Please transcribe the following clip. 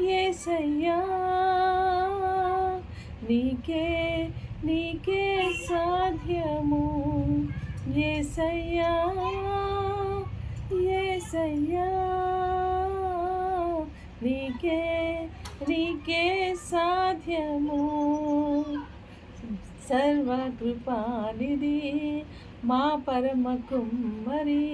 ఏసయ్యా నీకే నీకే సాధ్యము. ఏసయ్యా ఏసయ్యా నీకే నీకే సాధ్యము. సర్వకృపానిధి మా పరమ కుమ్మరి